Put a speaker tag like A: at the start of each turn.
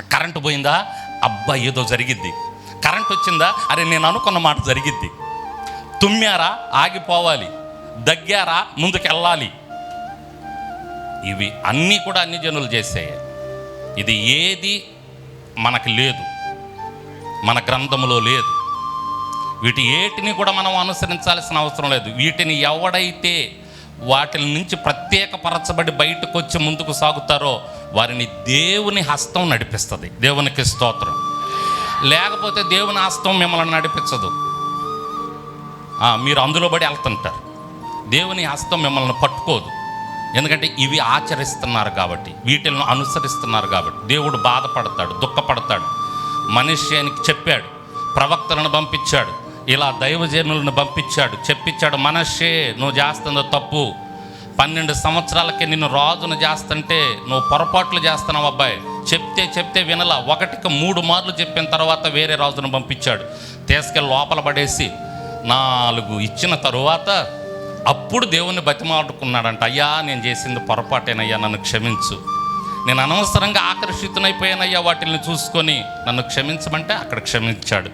A: Current పోయిందా? అబ్బా ఏదో జరిగిద్ది. కరెంట్ వచ్చిందా? అరే నేను అనుకున్న మాట జరిగిద్ది. తుమ్మారా ఆగిపోవాలి. దగ్గారా ముందుకెళ్ళాలి. ఇవి అన్నీ కూడా అన్ని జనులు చేసేయాలి ఇది ఏది మనకి లేదు. మన గ్రంథములో లేదు. వీటి ఏటిని కూడా మనం అనుసరించాల్సిన అవసరం లేదు. వీటిని ఎవడైతే వాటిల నుంచి ప్రత్యేకపరచబడి బయటకు వచ్చి ముందుకు సాగుతారో వారిని దేవుని హస్తం నడిపిస్తుంది. దేవునికి స్తోత్రం. లేకపోతే దేవుని హస్తం మిమ్మల్ని నడిపించదు. మీరు అందులో పడి వెళ్తుంటారు. దేవుని హస్తం మిమ్మల్ని పట్టుకోదు. ఎందుకంటే ఇవి ఆచరిస్తున్నారు కాబట్టి వీటిని అనుసరిస్తున్నారు కాబట్టి. దేవుడు బాధపడతాడు దుఃఖపడతాడు. మనిషి చెప్పాడు ప్రవక్తలను పంపించాడు. ఇలా దైవజనులను పంపించాడు. చెప్పించాడు మనషే నువ్వు చేస్తున్న తప్పు. పన్నెండు సంవత్సరాలకి నిన్ను రాజును చేస్తుంటే నువ్వు పొరపాట్లు చేస్తున్నావు అబ్బాయి. చెప్తే చెప్తే వినలా. ఒకటికి మూడు మార్లు చెప్పిన తర్వాత వేరే రాజును పంపించాడు. తీసుకెళ్ళి లోపల పడేసి నాలుగు ఇచ్చిన తరువాత అప్పుడు దేవుణ్ణి బతిమాడుకున్నాడంట అయ్యా నేను చేసింది పొరపాటేనయ్యా నన్ను క్షమించు. నేను అనవసరంగా ఆకర్షితునైపోయానయ్యా వాటిని చూసుకొని నన్ను క్షమించమంటే అక్కడ క్షమించాడు.